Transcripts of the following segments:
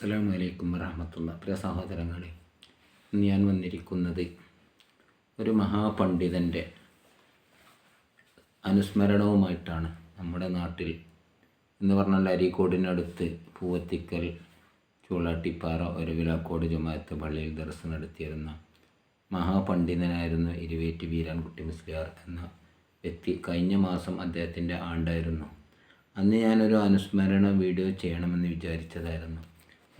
അസ്സാം വലൈക്കും വറഹമത്തുള്ള പ്രിയ സഹോദരങ്ങളെ ഇന്ന് ഞാൻ വന്നിരിക്കുന്നത് ഒരു മഹാപണ്ഡിതന്റെ അനുസ്മരണവുമായിട്ടാണ് നമ്മുടെ നാട്ടിൽ. എന്ന് പറഞ്ഞാൽ അരീക്കോടിനടുത്ത് പൂവത്തിക്കൽ ചൂളാട്ടിപ്പാറ ഒരുവിലാക്കോട് ജമാഅത്ത് പള്ളിയിൽ ദർശനം നടത്തിയിരുന്ന മഹാപണ്ഡിതനായിരുന്നു ഇരുവേറ്റ് വീരാൻകുട്ടി മുസ്ലിയാർ എന്ന വ്യക്തി. കഴിഞ്ഞ മാസം അദ്ദേഹത്തിന്റെ ആണ്ടായിരുന്നു. അന്ന് ഞാനൊരു അനുസ്മരണ വീഡിയോ ചെയ്യണമെന്ന് വിചാരിച്ചതായിരുന്നു.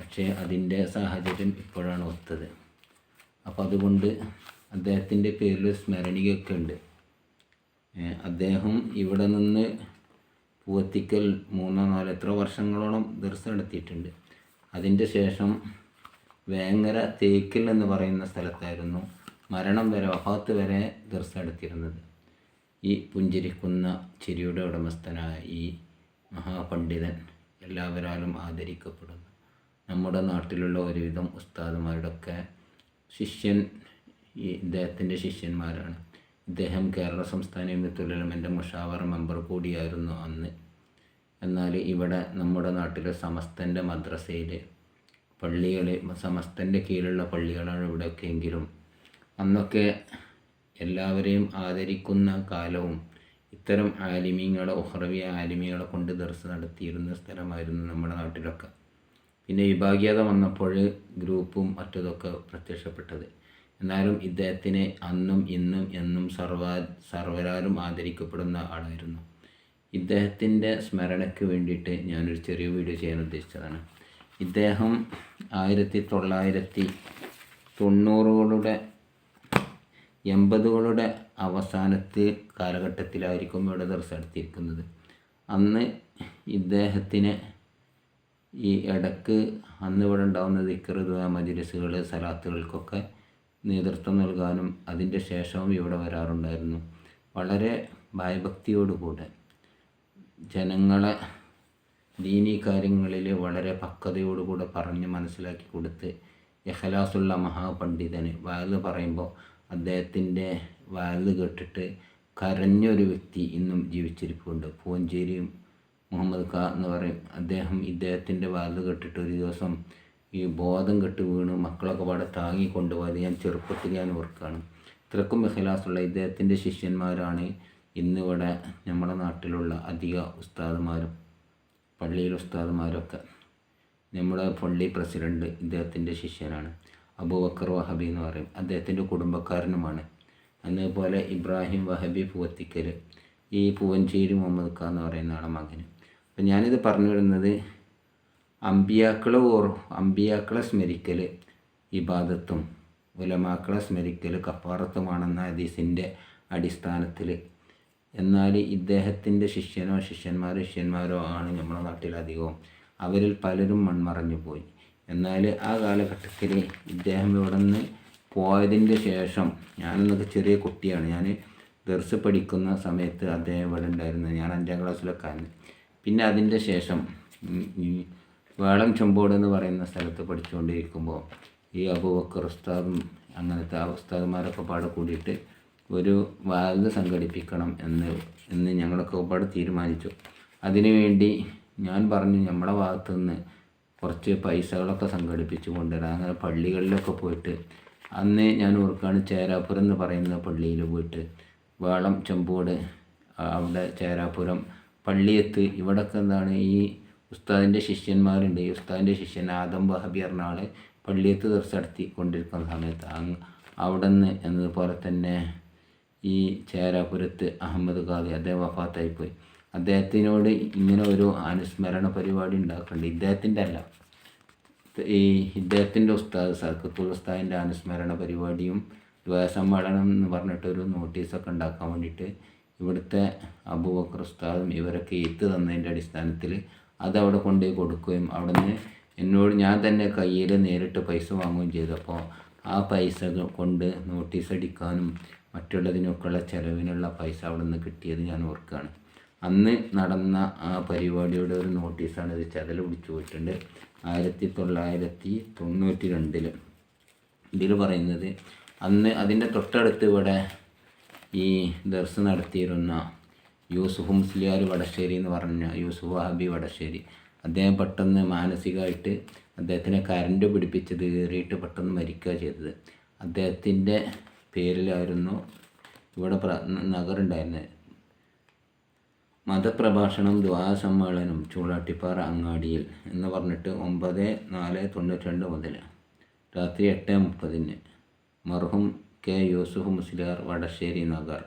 പക്ഷേ അതിന്റെ സാഹചര്യം ഇപ്പോഴാണ് ഒത്തത്. അപ്പോൾ അതുകൊണ്ട് അദ്ദേഹത്തിന്റെ പേരിൽ സ്മരണികയൊക്കെ ഉണ്ട്. അദ്ദേഹം ഇവിടെ നിന്ന് പൂവത്തിക്കൽ മൂന്നോ നാലോ എത്ര വർഷങ്ങളോളം ദർശനം നടത്തിയിട്ടുണ്ട്. അതിന്റെ ശേഷം വേങ്ങര തേക്കിൽ എന്ന് പറയുന്ന സ്ഥലത്തായിരുന്നു മരണം വരെ വഫാത്ത് വരെ ദർശനം നടത്തിയിരുന്നത്. ഈ പുഞ്ചിരിക്കുന്ന ചിരിയുടെ ഉടമസ്ഥനായ ഈ മഹാപണ്ഡിതൻ എല്ലാവരാലും ആദരിക്കപ്പെടുന്നു. നമ്മുടെ നാട്ടിലുള്ള ഒരുവിധം ഉസ്താദുമാരുടെയൊക്കെ ശിഷ്യൻ ഈ ഇദ്ദേഹത്തിന്റെ ശിഷ്യന്മാരാണ്. ഇദ്ദേഹം കേരള സംസ്ഥാന യുമിത്തുലമന്റെ മുഷാവർ മെമ്പർ കൂടിയായിരുന്നു അന്ന്. എന്നാൽ ഇവിടെ നമ്മുടെ നാട്ടിലെ സമസ്തന്റെ മദ്രസയിൽ പള്ളികൾ സമസ്തന്റെ കീഴിലുള്ള പള്ളികളാണ് ഇവിടെയൊക്കെ എങ്കിലും. അന്നൊക്കെ എല്ലാവരെയും ആദരിക്കുന്ന കാലവും ഇത്തരം ആലിമീങ്ങളെ ഉഹ്റവിയ ആലിമീങ്ങളെ കൊണ്ട് ദർസ് നടത്തിയിരുന്ന സ്ഥലമായിരുന്നു നമ്മുടെ നാട്ടിലൊക്കെ. പിന്നെ വിഭാഗീയത വന്നപ്പോൾ ഗ്രൂപ്പും മറ്റതൊക്കെ പ്രത്യക്ഷപ്പെട്ടത്. എന്നാലും ഇദ്ദേഹത്തിന് അന്നും ഇന്നും എന്നും സർവ സർവരാലും ആദരിക്കപ്പെടുന്ന ആളായിരുന്നു. ഇദ്ദേഹത്തിന്റെ സ്മരണയ്ക്ക് വേണ്ടിയിട്ട് ഞാനൊരു ചെറിയ വീഡിയോ ചെയ്യാൻ ഉദ്ദേശിച്ചതാണ്. ഇദ്ദേഹം ആയിരത്തി തൊള്ളായിരത്തി തൊണ്ണൂറുകളുടെ എൺപതുകളുടെ അവസാനത്തെ കാലഘട്ടത്തിലായിരിക്കും ഇവിടെ നടത്തിയിരിക്കുന്നത് അന്ന് ഇദ്ദേഹത്തിന് ഈ ഇടയ്ക്ക് അന്ന് ഇവിടെ ഉണ്ടാകുന്ന ദിക്കറുദ മജിലിസുകൾ സലാത്തുകൾക്കൊക്കെ നേതൃത്വം നൽകാനും അതിന്റെ ശേഷവും ഇവിടെ വരാറുണ്ടായിരുന്നു. വളരെ ഭയഭക്തിയോടുകൂടെ ജനങ്ങളെ ദീനീ കാര്യങ്ങളിൽ വളരെ പക്വതയോടുകൂടെ പറഞ്ഞ് മനസ്സിലാക്കി കൊടുത്ത് യഹലാസുള്ള മഹാപണ്ഡിതന് വയൽ പറയുമ്പോൾ അദ്ദേഹത്തിന്റെ വയൽ കേട്ടിട്ട് കരഞ്ഞൊരു വ്യക്തി ഇന്നും ജീവിച്ചിരിപ്പുണ്ട്. പൂഞ്ചേരിയും മുഹമ്മദ് ഖാ എന്ന് പറയും. അദ്ദേഹം ഇദ്ദേഹത്തിന്റെ വാതിൽ കെട്ടിട്ട് ഒരു ദിവസം ഈ ബോധം കെട്ട് വീണ് മക്കളൊക്കെ പാടെ താങ്ങി കൊണ്ടുപോയത് ഞാൻ ചെറുപ്പത്തിൽ ഞാൻ ഓർക്കുകയാണ് ഇത്രക്കും ബഹിലാസുള്ള ഇദ്ദേഹത്തിന്റെ ശിഷ്യന്മാരാണ് ഇന്നിവിടെ നമ്മുടെ നാട്ടിലുള്ള അധിക ഉസ്താദുമാരും പള്ളിയിലെ ഉസ്താദുമാരൊക്കെ. നമ്മുടെ പള്ളി പ്രസിഡന്റ് ഇദ്ദേഹത്തിന്റെ ശിഷ്യനാണ്. അബൂബക്കർ വഹബി എന്ന് പറയും. അദ്ദേഹത്തിന്റെ കുടുംബക്കാരനുമാണ്. അതുപോലെ ഇബ്രാഹിം വഹബി പൂവത്തിക്കൽ ഈ പൂവഞ്ചേരി മുഹമ്മദ് ഖാ എന്ന് പറയുന്ന മകന്. അപ്പം ഞാനിത് പറഞ്ഞു വരുന്നത് അമ്പിയാക്കളെ ഓർ അമ്പിയാക്കളെ സ്മരിക്കൽ ഇബാദത്തും ഉലമാക്കളെ സ്മരിക്കൽ കപ്പാറത്തുമാണെന്ന ഹദീസിന്റെ അടിസ്ഥാനത്തിൽ എന്നാൽ ഇദ്ദേഹത്തിന്റെ ശിഷ്യനോ ശിഷ്യന്മാരോ ശിഷ്യന്മാരോ ആണ് നമ്മുടെ നാട്ടിലധികവും അവരിൽ പലരും മൺമറഞ്ഞു പോയി. എന്നാൽ ആ കാലഘട്ടത്തിൽ ഇദ്ദേഹം ഇവിടെ നിന്ന് പോയതിന്റെ ശേഷം ഞാനെന്നൊക്കെ ചെറിയ കുട്ടിയാണ്. ഞാൻ ദർസ് പഠിക്കുന്ന സമയത്ത് അദ്ദേഹം ഇവിടെ ഉണ്ടായിരുന്നു. ഞാൻ അഞ്ചാം ക്ലാസ്സിലൊക്കെ പിന്നെ അതിന്റെ ശേഷം ഈ വേളം ചെമ്പോട് എന്ന് പറയുന്ന സ്ഥലത്ത് പഠിച്ചുകൊണ്ടിരിക്കുമ്പോൾ ഈ അബൂബക്കർ ഉസ്താദും അങ്ങനത്തെ ഉസ്താദുമാരൊക്കെ പാടെ കൂടിയിട്ട് ഒരു വാത് സംഘടിപ്പിക്കണം എന്ന് എന്ന് ഞങ്ങളൊക്കെ ഒരുപാട് തീരുമാനിച്ചു. അതിനുവേണ്ടി ഞാൻ പറഞ്ഞു നമ്മളെ ഭാഗത്തു നിന്ന് കുറച്ച് പൈസകളൊക്കെ സംഘടിപ്പിച്ച് കൊണ്ടുവരാം. അങ്ങനെ പള്ളികളിലൊക്കെ പോയിട്ട് അന്ന് ഞാൻ ഓർക്കാണ് ചേരാപുരം എന്ന് പറയുന്ന പള്ളിയിൽ പോയിട്ട് വേളം ചെമ്പോട് അവിടെ ചേരാപുരം പള്ളിയത്ത് ഇവിടൊക്കെ എന്താണ് ഈ ഉസ്താദിന്റെ ശിഷ്യന്മാരുണ്ട്. ഈ ഉസ്താദിന്റെ ശിഷ്യൻ ആദം ബഹബി പറഞ്ഞ പള്ളിയത്ത് നടത്തി കൊണ്ടിരിക്കുന്ന സമയത്ത് അവിടെ നിന്ന് എന്നതുപോലെ തന്നെ ഈ ചേരാപുരത്ത് അഹമ്മദ് ഖാദി അദ്ദേഹം വഫാത്തായിപ്പോയി. അദ്ദേഹത്തിനോട് ഇങ്ങനെ ഒരു അനുസ്മരണ പരിപാടി ഉണ്ടാക്കുന്നുണ്ട് ഇദ്ദേഹത്തിന്റെ അല്ല. ഈ ഇദ്ദേഹത്തിന്റെ ഉസ്താദ് സർക്കത്തുൽ ഉസ്താദിന്റെ അനുസ്മരണ പരിപാടിയും ദ്വയസമ്മേളനം എന്ന് പറഞ്ഞിട്ടൊരു നോട്ടീസൊക്കെ ഉണ്ടാക്കാൻ വേണ്ടിയിട്ട് ഇവിടുത്തെ അബൂബക്കർ ഉസ്താദും ഇവരൊക്കെ എത്ത് തന്നതിന്റെ അടിസ്ഥാനത്തിൽ അതവിടെ കൊണ്ടുപോയി കൊടുക്കുകയും അവിടെ നിന്ന് എന്നോട് ഞാൻ തന്നെ കയ്യിൽ നേരിട്ട് പൈസ വാങ്ങുകയും ചെയ്തു. അപ്പോൾ ആ പൈസ കൊണ്ട് നോട്ടീസ് അടിക്കാനും മറ്റുള്ളതിനൊക്കെയുള്ള ചിലവിനുള്ള പൈസ അവിടെ നിന്ന് കിട്ടിയത് ഞാൻ ഓർക്കുകയാണ്. അന്ന് നടന്ന ആ പരിപാടിയുടെ ഒരു നോട്ടീസാണ് ഇത് ചതൽ പിടിച്ചു പോയിട്ടുണ്ട്. ആയിരത്തി തൊള്ളായിരത്തി തൊണ്ണൂറ്റി രണ്ടിൽ ഇതിൽ പറയുന്നത് അന്ന് അതിന്റെ തൊട്ടടുത്ത് ഇവിടെ ഈ ദർസ് നടത്തിയിരുന്ന യൂസുഫ് മുസ്ലിയാർ വടശ്ശേരി എന്ന് പറഞ്ഞ യൂസുഫ് ഹബി വടശ്ശേരി. അദ്ദേഹം പെട്ടെന്ന് മാനസികമായിട്ട് അദ്ദേഹത്തിനെ കരണ്ട് പിടിപ്പിച്ചത് കയറിയിട്ട് പെട്ടെന്ന് മരിക്കുക ചെയ്തത്. അദ്ദേഹത്തിന്റെ പേരിലായിരുന്നു ഇവിടെ പ്ര നഗറുണ്ടായിരുന്നത് മതപ്രഭാഷണം ദ്വാസമ്മേളനം ചൂളാട്ടിപ്പാറ അങ്ങാടിയിൽ എന്ന് പറഞ്ഞിട്ട് ഒമ്പത് നാല് തൊണ്ണൂറ്റി രണ്ട് മുതൽ രാത്രി എട്ട് മുപ്പതിന് മർഹും കെ യൂസുഫ് മുസ്ലിയാർ വടശ്ശേരി നഗർ.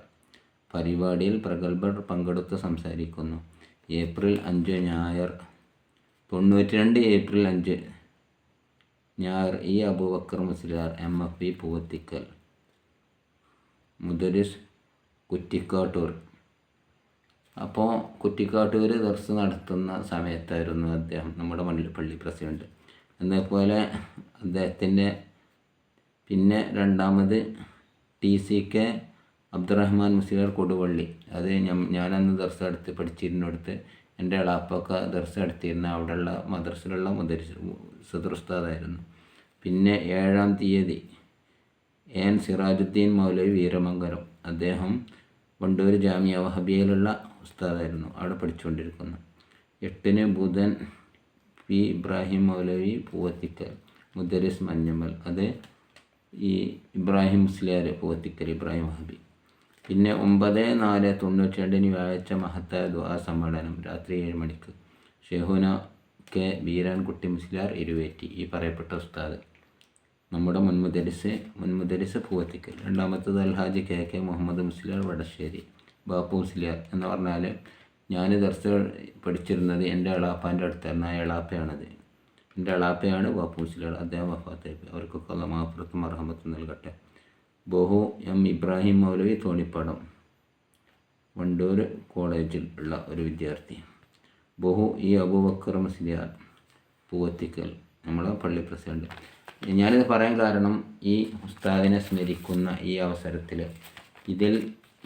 പരിപാടിയിൽ പ്രഗത്ഭർ പങ്കെടുത്ത് സംസാരിക്കുന്നു. ഏപ്രിൽ അഞ്ച് ഞായർ തൊണ്ണൂറ്റി രണ്ട് ഏപ്രിൽ അഞ്ച് ഞായർ E Abubakar Musliyar M. F. P. Poovathikkal. മുദരിസ് Kuttikkattoor. അപ്പോൾ കുറ്റിക്കാട്ടൂർ ദർസ് നടത്തുന്ന സമയത്തായിരുന്നു അദ്ദേഹം നമ്മുടെ മണ്ണിൽ പള്ളി പ്രസിഡന്റ് എന്നപോലെ അദ്ദേഹത്തിന്റെ പിന്നെ രണ്ടാമത് T C K Abdurahman Musliyar Koduvally. അത് ഞാനന്ന് ദർസ എടുത്ത് പഠിച്ചിരുന്നിടത്ത് എന്റെ എളാപ്പൊക്കെ ദർസ എടുത്തിരുന്ന. അവിടെയുള്ള മദ്രസിലുള്ള മുദരിസ് സദുർസ്താദായിരുന്നു പിന്നെ ഏഴാം തീയതി എൻ സിറാജുദ്ദീൻ മൗലവി വീരമംഗലം. അദ്ദേഹം വണ്ടൂർ ജാമിയ വഹബിയയിലുള്ള ഉസ്താദായിരുന്നു. അവിടെ പഠിച്ചുകൊണ്ടിരിക്കുന്നു. എട്ടിന് ബുധൻ പി ഇബ്രാഹിം മൗലവി പൂവത്തിക്കൽ മുദരിസ് മഞ്ഞമ്മൽ. അത് ഈ ഇബ്രാഹിം മുസ്ലിയാർ പൂവത്തിക്കൽ ഇബ്രാഹിം ഹബി പിന്നെ ഒമ്പത് നാല് തൊണ്ണൂറ്റി രണ്ടിന് വ്യാഴാഴ്ച മഹത്തായ ദുആ സമ്മേളനം രാത്രി ഏഴ് മണിക്ക്. ഷെഹുന കെ ബീരാൻകുട്ടി മുസ്ലിയാർ ഇരുവേറ്റി ഈ പറയപ്പെട്ട ഉസ്താദ്. നമ്മുടെ മുൻമുദരിസ് മുൻമുദരിസ് പൂവത്തിക്കൽ. രണ്ടാമത്തത് അൽഹാജി കെ കെ മുഹമ്മദ് മുസ്ലിയാർ വടശ്ശേരി. ബാപ്പു മുസ്ലിയാർ എന്ന് പറഞ്ഞാൽ ഞാൻ ദർസ് പഠിച്ചിരുന്നത് എന്റെ എളാപ്പാന്റെ അടുത്തായിരുന്നു. ആ എളാപ്പയാണത്. എന്റെ അളാപ്പയാണ് വാപ്പൂസിലെ അദ്ദേഹം വഫാത്തായി. അവർക്കൊക്കെ മാഫുറത്തും അർഹമത്തും നൽകട്ടെ. ബഹു എം ഇബ്രാഹിം മൗലവി തോണിപ്പാടം വണ്ടൂർ കോളേജിൽ ഉള്ള ഒരു വിദ്യാർത്ഥി. ബഹു ഈ അബൂബക്കർ മുസ്ലിയാർ പൂവത്തിക്കൽ നമ്മളെ പള്ളി പ്രസിഡന്റ്. ഞാനിത് പറയാൻ കാരണം ഈ ഉസ്താദിനെ സ്മരിക്കുന്ന ഈ അവസരത്തിൽ ഇതിൽ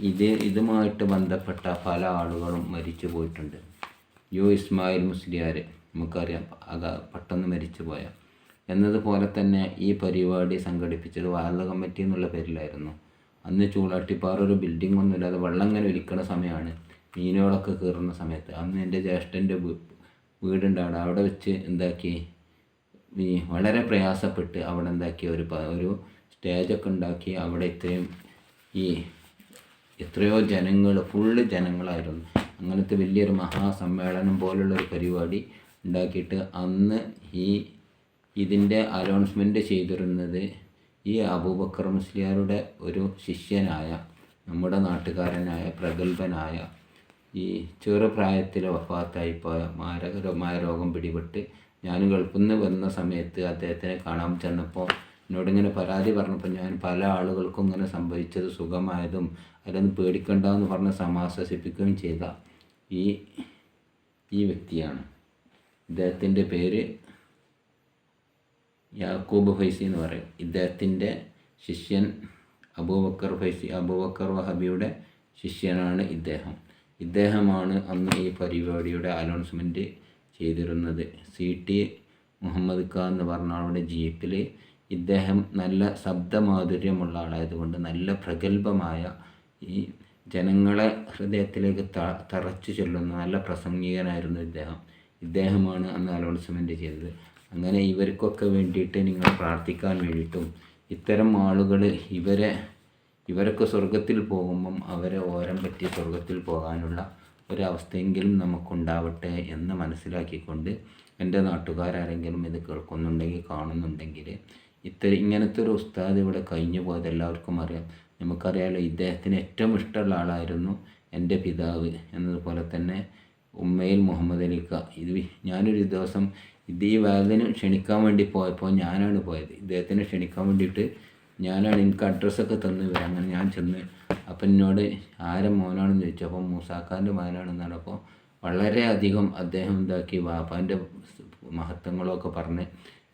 ഇത് ഇതുമായിട്ട് ബന്ധപ്പെട്ട പല ആളുകളും മരിച്ചു പോയിട്ടുണ്ട് യു ഇസ്മായിൽ മുസ്ലിയാർ നമുക്കറിയാം അക പെട്ടെന്ന് മരിച്ചു പോയ. എന്നതുപോലെ തന്നെ ഈ പരിപാടി സംഘടിപ്പിച്ചത് വാർഡ് കമ്മിറ്റി എന്നുള്ള പേരിലായിരുന്നു. അന്ന് ചൂളാട്ടിപ്പാറ ഒരു ബിൽഡിംഗ് ഒന്നുമില്ലാതെ വെള്ളം ഇങ്ങനെ ഒലിക്കണ സമയമാണ്. മീനുകളൊക്കെ കയറുന്ന സമയത്ത്. അന്ന് എന്റെ ജ്യേഷ്ഠന്റെ വീടുണ്ട് അവിടെ വെച്ച് എന്താക്കി? ഈ വളരെ പ്രയാസപ്പെട്ട് അവിടെ എന്താക്കി? ഒരു ഒരു സ്റ്റേജൊക്കെ ഉണ്ടാക്കി. അവിടെ ഇത്രയും ഈ എത്രയോ ജനങ്ങൾ ഫുള്ള് ജനങ്ങളായിരുന്നു. അങ്ങനത്തെ വലിയൊരു മഹാസമ്മേളനം പോലുള്ള ഒരു പരിപാടി ഉണ്ടാക്കിയിട്ട് അന്ന് ഈ ഇതിന്റെ അനൗൺസ്മെന്റ് ചെയ്തിരുന്നത് ഈ അബൂബക്കർ മുസ്ലിയാരുടെ ഒരു ശിഷ്യനായ നമ്മുടെ നാട്ടുകാരനായ പ്രഗത്ഭനായ ഈ ചെറുപ്രായത്തിൽ വഫാത്തായി പോയ മാരകരമായ രോഗം പിടിപെട്ട് ഞാൻ ഗൾഫിൽ വന്ന സമയത്ത് അദ്ദേഹത്തിനെ കാണാൻ ചെന്നപ്പോൾ എന്നോടിങ്ങനെ പരാതി പറഞ്ഞപ്പോൾ ഞാൻ പല ആളുകൾക്കും ഇങ്ങനെ സംഭവിച്ചത് സുഖമായതും അതിലൊന്നും പേടിക്കണ്ടെന്ന് പറഞ്ഞ് സമാശ്വസിപ്പിക്കുകയും ചെയ്ത ഈ ഈ വ്യക്തിയാണ്. ഇദ്ദേഹത്തിന്റെ പേര് യാക്കൂബ് ഫൈസി എന്ന് പറയും. ഇദ്ദേഹത്തിന്റെ ശിഷ്യൻ അബൂബക്കർ ഫൈസി അബൂബക്കർ വഹബിയുടെ ശിഷ്യനാണ് ഇദ്ദേഹം. ഇദ്ദേഹമാണ് അന്ന് ഈ പരിപാടിയുടെ അനൗൺസ്മെന്റ് ചെയ്തിരുന്നത്. സി ടി മുഹമ്മദ് ഖാൻ എന്ന് പറഞ്ഞ ആളുടെ ജീപ്പിൽ ഇദ്ദേഹം നല്ല ശബ്ദമാധുര്യമുള്ള ആളായതുകൊണ്ട് നല്ല പ്രഗത്ഭമായ ഈ ജനങ്ങളെ ഹൃദയത്തിലേക്ക് തറച്ചു ചെല്ലുന്ന നല്ല പ്രസംഗികനായിരുന്നു ഇദ്ദേഹം. ഇദ്ദേഹമാണ് അന്ന് അനൗൺസ്മെന്റ് ചെയ്തത്. അങ്ങനെ ഇവർക്കൊക്കെ വേണ്ടിയിട്ട് നിങ്ങൾ പ്രാർത്ഥിക്കാൻ വേണ്ടിയിട്ടും ഇത്തരം ആളുകൾ ഇവരെ ഇവരൊക്കെ സ്വർഗത്തിൽ പോകുമ്പം അവരെ ഓരം പറ്റി സ്വർഗത്തിൽ പോകാനുള്ള ഒരവസ്ഥയെങ്കിലും നമുക്കുണ്ടാവട്ടെ എന്ന് മനസ്സിലാക്കിക്കൊണ്ട് എന്റെ നാട്ടുകാരാരെങ്കിലും ഇത് കേൾക്കുന്നുണ്ടെങ്കിൽ കാണുന്നുണ്ടെങ്കിൽ ഇത്തരം ഇങ്ങനത്തെ ഒരു ഉസ്താദ് ഇവിടെ കഴിഞ്ഞു പോയത് എല്ലാവർക്കും അറിയാം. നമുക്കറിയാലോ ഇദ്ദേഹത്തിന് ഏറ്റവും ഇഷ്ടമുള്ള ആളായിരുന്നു എന്റെ പിതാവ് എന്നതുപോലെ തന്നെ ഉമ്മയിൽ മുഹമ്മദ് അലിക്ക. ഇത് ഞാനൊരു ദിവസം ഇത് ഈ വാലിന് ക്ഷണിക്കാൻ വേണ്ടി പോയപ്പോൾ ഞാനാണ് പോയത്. ഇദ്ദേഹത്തിനെ ക്ഷണിക്കാൻ വേണ്ടിയിട്ട് ഞാനാണ് എനിക്ക് അഡ്രസ്സൊക്കെ തന്നു അങ്ങനെ ഞാൻ ചെന്ന് അപ്പം എന്നോട് ആരെ മോനാണെന്ന് ചോദിച്ചു. അപ്പം മൂസാക്കാന്റെ മകനാണെന്നാണ്. അപ്പോൾ വളരെയധികം അദ്ദേഹം എന്താക്കി വാപ്പാന്റെ മഹത്വങ്ങളൊക്കെ പറഞ്ഞ്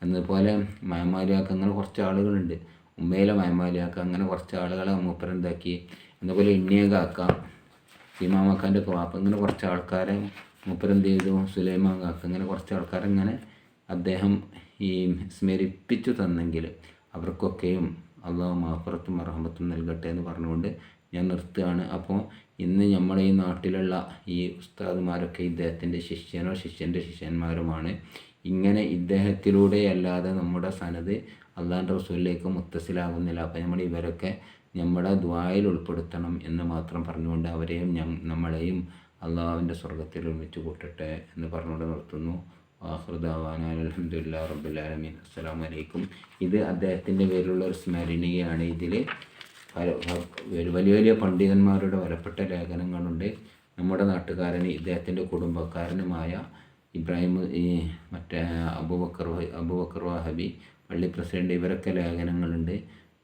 എന്നതുപോലെ മയമാലിയാക്ക് അങ്ങനെ കുറച്ച് ആളുകളുണ്ട്. ഉമ്മയിലെ മയമാലിയാക്ക അങ്ങനെ കുറച്ച് ആളുകളെ മൂപ്പരെന്താക്കി എന്നതുപോലെ ഇണ്ണിയ ഇമാമക്കാന്റെ ഒക്കെ വാപ്പ ഇങ്ങനെ കുറച്ച് ആൾക്കാരെ മൂപ്പരെന്ത് ചെയ്തു സുലൈമാൻ കാക്ക ഇങ്ങനെ കുറച്ച് ആൾക്കാരെ ഇങ്ങനെ അദ്ദേഹം ഈ സ്മരിപ്പിച്ചു തന്നെങ്കിൽ അവർക്കൊക്കെയും അള്ളാഹു മാഫറത്തും അറഹമത്തും നൽകട്ടെ എന്ന് പറഞ്ഞുകൊണ്ട് ഞാൻ നിർത്തുകയാണ്. അപ്പോൾ ഇന്ന് നമ്മുടെ ഈ നാട്ടിലുള്ള ഈ ഉസ്താദുമാരൊക്കെ ഇദ്ദേഹത്തിന്റെ ശിഷ്യനോ ശിഷ്യന്റെ ശിഷ്യന്മാരുമാണ്. ഇങ്ങനെ ഇദ്ദേഹത്തിലൂടെ അല്ലാതെ നമ്മുടെ സനത് അള്ളാന്റെ റസൂലിലേക്ക് മുത്തസിലാകുന്നില്ല അപ്പം നമ്മൾ ഇവരൊക്കെ നമ്മുടെ ദ്വായിൽ ഉൾപ്പെടുത്തണം എന്ന് മാത്രം പറഞ്ഞുകൊണ്ട് അവരെയും നമ്മളെയും അള്ളാഹുവിന്റെ സ്വർഗത്തിൽ ഒരുമിച്ച് കൂട്ടട്ടെ എന്ന് പറഞ്ഞുകൊണ്ട് നിർത്തുന്നു. ആഹൃദാവാന അലഹമുല്ല റബ്ബുലാലമീൻ അസ്സാം വലൈക്കും ഇത് അദ്ദേഹത്തിന്റെ പേരിലുള്ള ഒരു സ്മരണീയാണ് ഇതിൽ വലിയ വലിയ പണ്ഡിതന്മാരുടെ വരപ്പെട്ട ലേഖനങ്ങളുണ്ട്. നമ്മുടെ നാട്ടുകാരന് ഇദ്ദേഹത്തിന്റെ കുടുംബക്കാരനുമായ ഇബ്രാഹിം മറ്റേ അബുബക്കർ അബുബക്കർ വാഹബി പള്ളി പ്രസിഡന്റ് ഇവരൊക്കെ ലേഖനങ്ങളുണ്ട്.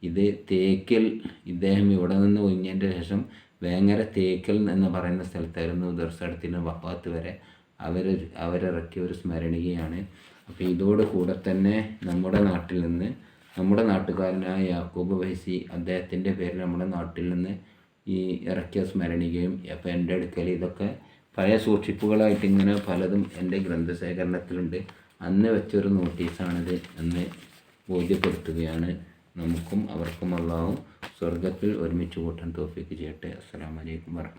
ഇത് തേക്കൽ ഇദ്ദേഹം ഇവിടെ നിന്ന് ഒഴിഞ്ഞതിന്റെ ശേഷം വേങ്ങര തേക്കൽ എന്ന് പറയുന്ന സ്ഥലത്തായിരുന്നു ദർശനത്തിന് വഫാത്ത് വരെ അവർ അവരിറക്കിയ ഒരു സ്മരണികയാണ്. അപ്പോൾ ഇതോട് കൂടെ തന്നെ നമ്മുടെ നാട്ടിൽ നിന്ന് നമ്മുടെ നാട്ടുകാരനായ യാക്കൂബ് വൈസി അദ്ദേഹത്തിന്റെ പേരിൽ നമ്മുടെ നാട്ടിൽ നിന്ന് ഈ ഇറക്കിയ സ്മരണികയും അപ്പോൾ എന്റെ അടുക്കൽ ഇതൊക്കെ പഴയ സൂക്ഷിപ്പുകളായിട്ട് ഇങ്ങനെ പലതും എന്റെ ഗ്രന്ഥശേഖരണത്തിലുണ്ട്. അന്ന് വെച്ചൊരു നോട്ടീസാണിത് എന്ന് ബോധ്യപ്പെടുത്തുകയാണ്. നമുക്കും അവർക്കും അള്ളാഹും സ്വർഗത്തിൽ ഒരുമിച്ച് കൂട്ടാൻ തോഫിക്ക് ചെയ്യട്ടെ. അസ്സലാമലൈക്കും വറഹ്മത്തുള്ളാഹി